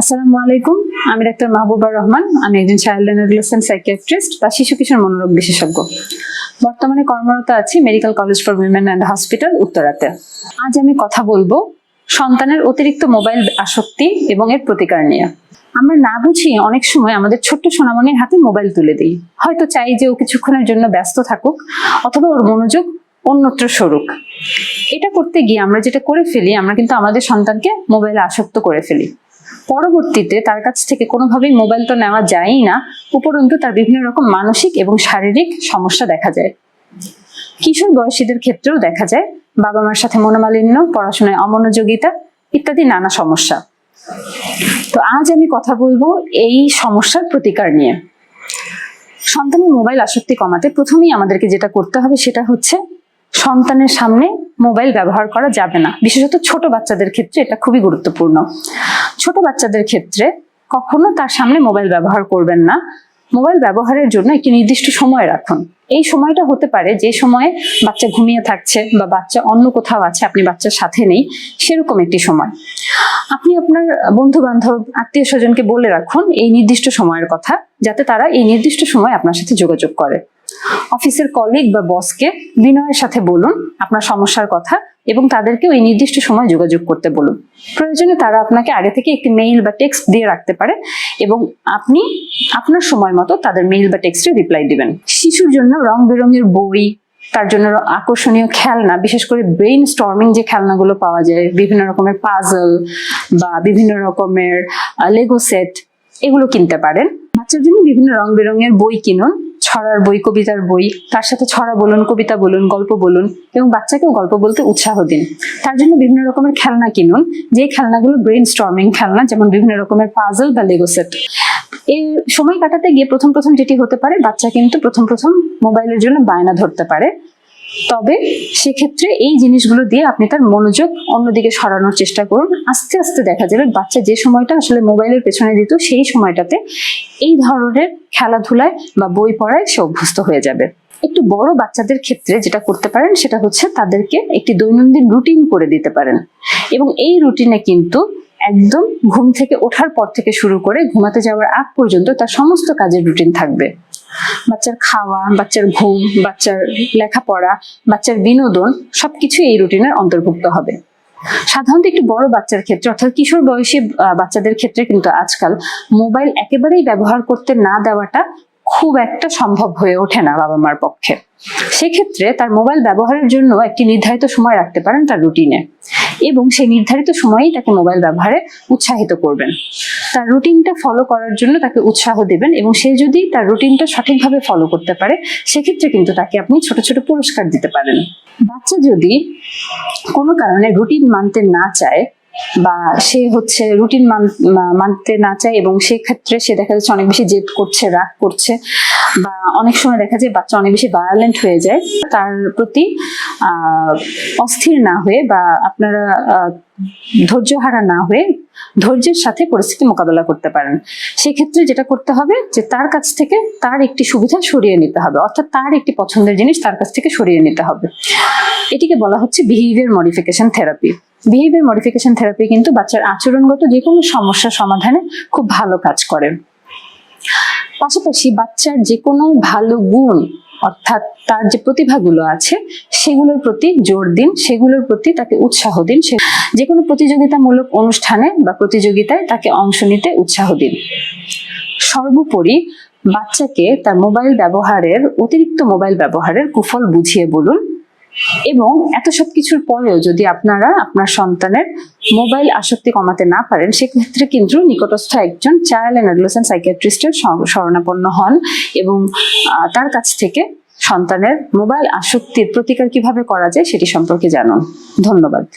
আসসালামু আলাইকুম, আমি ডাক্তার মাহবুবা রহমান, আমি একজন চাইল্ড অ্যান্ড অ্যাডোলেসেন্ট সাইকিয়াট্রিস্ট বা শিশু কিশোর মনোরোগ বিশেষজ্ঞ। বর্তমানে কর্মরত আছি medical college for women and hospital উত্তরাতে। আজ আমি কথা বলব সন্তানের অতিরিক্ত মোবাইল আসক্তি এবং এর প্রতিকার নিয়ে। আমরা না বুঝিয়ে অনেক সময় আমাদের ছোট্ট সোনামণির হাতে মোবাইল তুলে দিই। হয়তো চাই যে ও কিছুক্ষণের জন্য ব্যস্ত থাকুক, অথবা ওর মনোযোগ অন্যত্র সরুক। এটা করতে গিয়ে আমরা যেটা করে ফেলি, আমরা কিন্তু আমাদের সন্তানকে মোবাইলে আসক্ত করে ফেলি। পরবর্তীতে তার কাছ থেকে কোনোভাবেই মোবাইল তো নেওয়া যায়ই না, উপরন্তু তার বিভিন্ন রকম মানসিক এবং শারীরিক সমস্যা দেখা যায়। কিশোর বয়সীদের ক্ষেত্রেও দেখা যায় বাবা মার সাথে মনোমালিন্য, পড়াশোনায় অমনোযোগিতা ইত্যাদি নানা সমস্যা। তো আজ আমি কথা বলব এই সমস্যার প্রতিকার নিয়ে। সন্তানের মোবাইল আসক্তি কমাতে প্রথমেই আমাদেরকে যেটা করতে হবে সেটা হচ্ছে সন্তানের সামনে মোবাইল ব্যবহার করা যাবে না। বিশেষত ছোট বাচ্চাদের ক্ষেত্রে এটা খুবই গুরুত্বপূর্ণ। ছোট বাচ্চাদের ক্ষেত্রে কখনো তার সামনে মোবাইল ব্যবহার করবেন না। মোবাইল ব্যবহারের জন্য একটি নির্দিষ্ট সময় রাখুন। এই সময়টা হতে পারে যে সময়ে বাচ্চা ঘুমিয়ে থাকছে বা বাচ্চা অন্য কোথাও আছে, আপনি বাচ্চার সাথে নেই, সেরকম একটি সময়। আপনি আপনার বন্ধু বান্ধব আত্মীয় স্বজনকে বলে রাখুন এই নির্দিষ্ট সময়ের কথা, যাতে তারা এই নির্দিষ্ট সময় আপনার সাথে যোগাযোগ করে। অফিসের কলিগ বা বসকে বিনয়ের সাথে বলুন আপনার সমস্যার কথা এবং তাদেরকে ওই নির্দিষ্ট সময় যোগাযোগ করতে বলুন। প্রয়োজনে তারা আপনাকে আগে থেকে একটি মেইল বা টেক্সট দিয়ে রাখতে পারে এবং আপনি আপনার সময় মতো তাদের মেইল বা টেক্সটে রিপ্লাই দিবেন। শিশুর জন্য রং বেরঙের বই, তার জন্য আকর্ষণীয় খেলনা, বিশেষ করে ব্রেইন স্টর্মিং যে খেলনাগুলো পাওয়া যায়, বিভিন্ন রকমের পাজল বা বিভিন্ন রকমের লেগো সেট এগুলো কিনতে পারেন। বাচ্চার জন্য বিভিন্ন রং বেরঙের বই কিনুন। ছড়ার বই, কবিতার বই, তার সাথে ছড়া বলুন, কবিতা বলুন, গল্প বলুন এবং বাচ্চাকেও গল্প বলতে উৎসাহ দিন। তার জন্য বিভিন্ন রকমের খেলনা কিনুন, যে খেলনাগুলো ব্রেন স্টর্মিং খেলনা, যেমন বিভিন্ন রকমের পাজল বা লেগো সেট এই সময় কাটাতে গিয়ে প্রথম প্রথম যেটি হতে পারে, বাচ্চা কিন্তু প্রথম প্রথম মোবাইলের জন্য বায়না ধরতে পারে। তবে সেক্ষেত্রে এই জিনিসগুলো দিয়ে আপনি তার মনোযোগ অন্যদিকে সরানোর চেষ্টা করুন। আস্তে আস্তে দেখা যাবে বাচ্চা যে সময়টা আসলে মোবাইলের পেছনে দিত, সেই সময়টাতে এই ধরনের খেলাধুলায় বা বই পড়ায় সে অভ্যস্ত হয়ে যাবে। একটু বড় বাচ্চাদের ক্ষেত্রে যেটা করতে পারেন, সেটা হচ্ছে তাদেরকে একটি দৈনন্দিন রুটিন করে দিতে পারেন। এবং এই রুটিনে কিন্তু একদম ঘুম থেকে ওঠার পর থেকে শুরু করে ঘুমাতে যাওয়ার আগ পর্যন্ত তার সমস্ত কাজের রুটিন থাকবে। বাচ্চার খাওয়া, বাচ্চার ঘুম, বাচ্চার লেখাপড়া, বাচ্চার বিনোদন, সবকিছু এই রুটিনের অন্তর্ভুক্ত হবে। সাধারণত একটু বড় বাচ্চার ক্ষেত্রে, অর্থাৎ কিশোর বয়সী বাচ্চাদের ক্ষেত্রে কিন্তু আজকাল মোবাইল একেবারেই ব্যবহার করতে না দেওয়াটা খুব একটা সম্ভব হয়ে ওঠে না বাবা মার পক্ষে। সেক্ষেত্রে তার মোবাইল ব্যবহারের জন্য একটি নির্ধারিত সময় রাখতে পারেন তার রুটিনে। এবং সেই নির্ধারিত সময়েই তাকে মোবাইল ব্যবহারে উৎসাহিত করবেন। তার রুটিনটা ফলো করার জন্য তাকে উৎসাহ দেবেন এবং সে যদি তার রুটিনটা সঠিকভাবে ফলো করতে পারে, সেক্ষেত্রে কিন্তু তাকে আপনি ছোট ছোট পুরস্কার দিতে পারেন। বাচ্চা যদি কোনো কারণে রুটিন মানতে না চায় বা সে হচ্ছে রুটিন মানতে না চায় এবং সেক্ষেত্রে সে দেখা যাচ্ছে অনেক বেশি জেদ করছে, রাগ করছে বা অনেক সময় দেখা যায় বাচ্চা অনেক বেশি ভায়োলেন্ট হয়ে যায়। তার প্রতি অস্থির না হয়ে বা আপনারা ধৈর্য হারা না হয়ে ধৈর্যের সাথে পরিস্থিতি মোকাবেলা করতে পারেন। সেক্ষেত্রে যেটা করতে হবে যে তার কাছ থেকে তার একটি সুবিধা সরিয়ে নিতে হবে। অর্থাৎ তার একটি পছন্দের জিনিস তার কাছ থেকে সরিয়ে নিতে হবে। এটিকে বলা হচ্ছে behaviour modification therapy behaviour modification therapy কিন্তু বাচ্চার আচরণগত যে কোনো সমস্যা সমাধানে খুব ভালো কাজ করে। পাশাপাশি বাচ্চার যে কোনো ভালো গুণ অর্থাৎ তার যে প্রতিভাগুলো আছে, সেগুলোর প্রতি জোর দিন, সেগুলোর প্রতি তাকে উৎসাহ দিন, সে যে কোনো প্রতিযোগিতামূলক অনুষ্ঠানে বা প্রতিযোগিতায় তাকে অংশ নিতে উৎসাহ দিন। সর্বোপরি বাচ্চাকে তার মোবাইল ব্যবহারের, অতিরিক্ত মোবাইল ব্যবহারের কুফল বুঝিয়ে বলুন। এবং এত সব কিছুর পরেও যদি আপনারা আপনার সন্তানের মোবাইল আসক্তি কমাতে না পারেন, সেক্ষেত্রে কিন্তু নিকটস্থ একজন চাইল্ড অ্যান্ড অ্যাডোলেসেন্ট সাইকিয়াট্রিস্টের শরণাপন্ন হন এবং তার কাছ থেকে সন্তানের মোবাইল আসক্তির প্রতিকার কীভাবে করা যায় সেটি সম্পর্কে জানুন। ধন্যবাদ।